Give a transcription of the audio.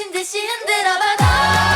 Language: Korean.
미친 듯이 흔들어봐